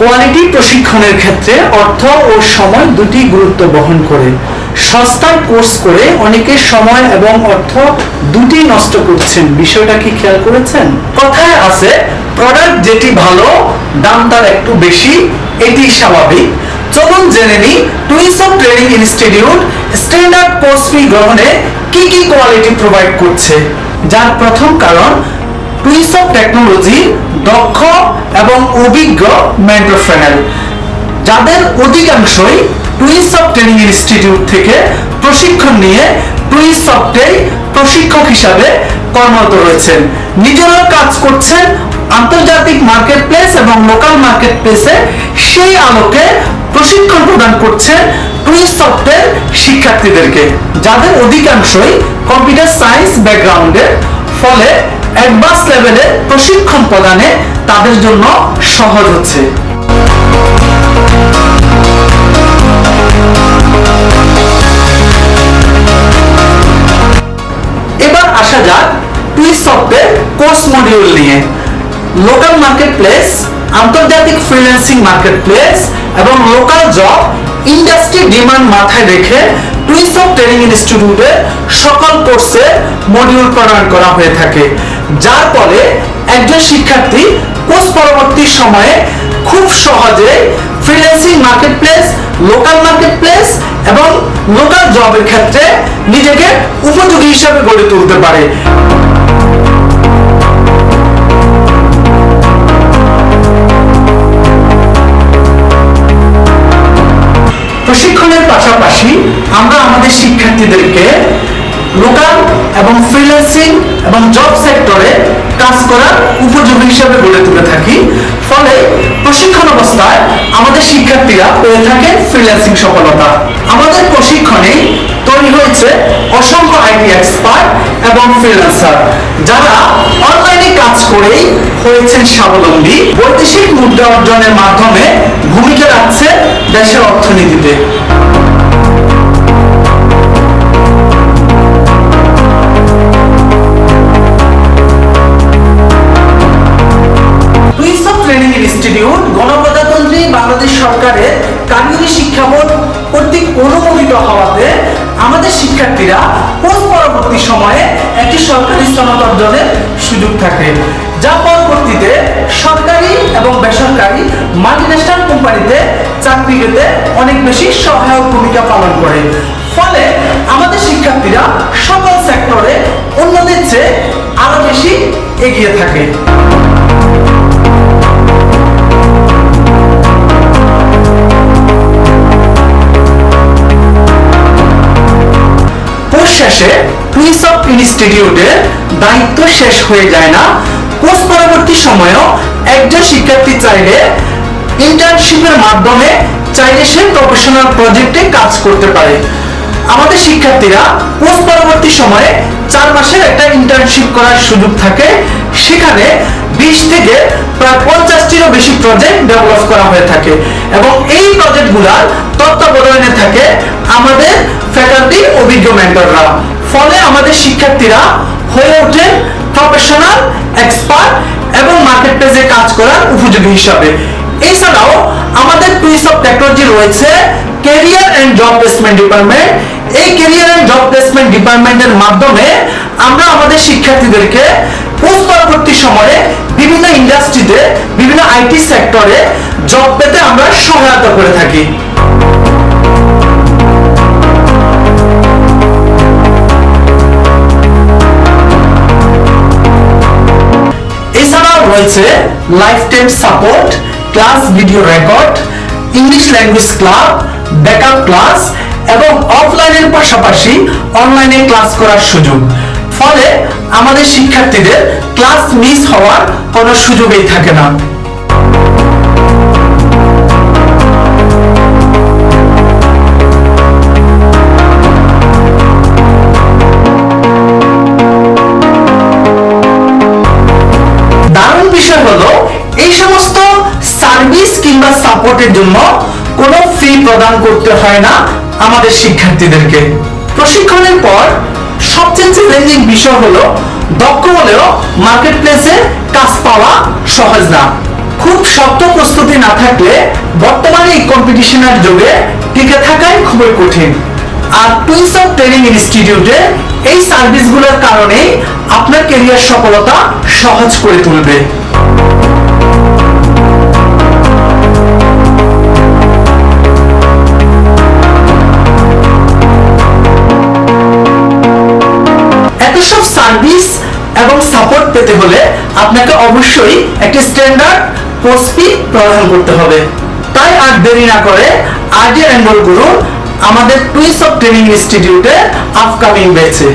Quality প্রশিক্ষণের ক্ষেত্রে অর্থ ও সময় দুটি গুরুত্ব বহন করে। সস্তার কোর্স করে অনেকে সময় এবং অর্থ দুটি নষ্ট করছেন। বিষয়টা কি খেয়াল করেছেন? কথায় আছে প্রোডাক্ট যেটি ভালো, দাম তার একটু বেশি, এটি স্বাভাবিক। চলুন জেনে নিই twins of training institute standard course fee গ্রহণে কি কি কোয়ালিটি প্রোভাইড করছে? যার প্রথম কারণ টুইন্স অফ টেকনোলজি দক্ষ এবং অভিজ্ঞ মেন্টরফ্রেনাল যাদের অধিকাংশই টুইন্স অফ ট্রেনিং ইনস্টিটিউট থেকে প্রশিক্ষণ নিয়ে টুইন্স অফটেই প্রশিক্ষক হিসাবে কর্মরত রয়েছেন। নিজেরাও কাজ করছেন আন্তর্জাতিক মার্কেট প্লেস এবং লোকাল মার্কেট প্লেসে সেই আলোকে প্রশিক্ষণ প্রদান করছেন টুইন্স সফটের শিক্ষার্থীদেরকে। যাদের অধিকাংশই কম্পিউটার সায়েন্স ব্যাকগ্রাউন্ডের ফলে অ্যাডভান্স লেভেলে প্রশিক্ষণ প্রদানে তাদের জন্য সহজ হচ্ছে। এবার আসা যাক টুইস সফটের কোর্স মডিউল নিয়ে। লোকাল মার্কেট প্লেস আন্তর্জাতিক ফ্রিল্যান্সিং মার্কেট প্লেস এবং লোকাল জব ইন্ডাস্ট্রি ডিমান্ড মাথায় রেখে টুইস অফ ট্রেনিং ইনস্টিটিউটে সকল কোর্সে মডিউল প্রণয়ন করা হয়ে থাকে। যার ফলে একজন শিক্ষার্থী কোর্স পরবর্তী সময়ে খুব সহজে freelancing market place local market place এবং লোকাল জবের ক্ষেত্রে নিজেকে উপযোগী হিসাবে গড়ে তুলতে পারে। প্রশিক্ষণের পাশাপাশি আমরা আমাদের শিক্ষার্থীদেরকে লোকাল এবং ফ্রিল্যান্সিং এবং জব সেক্টরে কাজ করার উপযোগী হিসাবে গড়ে তুলে থাকি। ফলে প্রশিক্ষণ অবস্থায় আমাদের শিক্ষার্থীরা পেয়ে থাকে ফ্রিল্যান্সিং সফলতা। আমাদের প্রশিক্ষণে তৈরি হয়েছে অসংখ্য আইটি এক্সপার্ট এবং ফ্রিল্যান্সার যারা অনলাইনে কাজ করেই হয়েছেন স্বাবলম্বী। বৈদেশিক মুদ্রা অর্জনের মাধ্যমে ভূমিকা রাখছে দেশের অর্থনীতিতে। সরকারের কারিগরি শিক্ষা বোর্ড কর্তৃক অনুমোদিত হওয়াতে আমাদের শিক্ষার্থীরা পোস্ট পরবর্তী সময়ে একটি সরকারি সনদ অর্জনের সুযোগ থাকে, যা পরবর্তীতে সরকারি এবং বেসরকারি মাল্টিন্যাশনাল কোম্পানিতে চাকরি পেতে অনেক বেশি সহায়ক ভূমিকা পালন করে। ফলে আমাদের শিক্ষার্থীরা সকল সেক্টরে অন্যদের চেয়ে আরও বেশি এগিয়ে থাকে। শেষে টুইন্স অফ ইনস্টিটিউটের দায়িত্ব শেষ হয়ে যায় না। কোর্স পরবর্তী সময়েও একজন শিক্ষার্থী চাইলে ইন্টার্নশিপের মাধ্যমে চাইলে সে প্রফেশনাল প্রজেক্টে কাজ করতে পারে। আমাদের শিক্ষার্থীরা কোর্স পরবর্তী সময়ে চার মাসের একটা ইন্টার্নশিপ করার সুযোগ থাকে। সেখানে বিশ থেকে প্রায় পঞ্চাশটিরও বেশি প্রজেক্ট ডেভেলপ করা হয়ে থাকে। এবং এই প্রজেক্টগুলার তত্ত্বাবধানে থাকে আমাদের ফ্যাকাল্টি অভিজ্ঞ মেন্টররা ফলে আমাদের শিক্ষার্থীরা হয়ে ওঠেন প্রফেশনাল এক্সপার্ট এবং মার্কেট প্লেসে কাজ করার উপযোগী হিসাবে। এছাড়াও আমাদের টুইস অফ টেকনোলজি রয়েছে career and job placement department এই ক্যারিয়ার এন্ড জব প্লেসমেন্ট ডিপার্টমেন্টের মাধ্যমে আমরা আমাদের শিক্ষার্থীদেরকে পোস্ট পরবর্তী সময়ে বিভিন্ন ইন্ডাস্ট্রিতে বিভিন্ন আইটি সেক্টরে জব পেতে আমরা সহায়তা করে থাকি। রয়েছে life time support class video record English language club backup class এবং অফলাইনের পাশাপাশি অনলাইনে ক্লাস করার সুযোগ। ফলে আমাদের শিক্ষার্থীদের ক্লাস মিস হওয়ার কোনো সুযোগই থাকে না। সার্ভিস সাপোর্টের জন্য কোনো ফি প্রদান করতে হয় না আমাদের শিক্ষার্থীদেরকে। প্রশিক্ষণের পর সবচেয়ে চ্যালেঞ্জিং বিষয় হলো, দক্ষ হলেও মার্কেট প্লেসে কাজ পাওয়া সহজ না। খুব শক্ত প্রস্তুতি না থাকলে বর্তমানে এই কম্পিটিশনের যুগে টিকে থাকাই খুবই কঠিন। আর টুইন্স অফ ট্রেনিং ইনস্টিটিউটে এই সার্ভিসগুলোর কারণেই আপনার কেরিয়ার সফলতা সহজ করে তুলবে। সার্ভিস এবং সাপোর্ট পেতে হলে আপনাকে অবশ্যই একটি স্ট্যান্ডার্ড কোর্স ফি প্রদান করতে হবে। তাই আর দেরি না করে আজই এনরোল করুন। আমাদের টুইস অফ ট্রেনিং ইনস্টিটিউটে আপকামিং ব্যাচে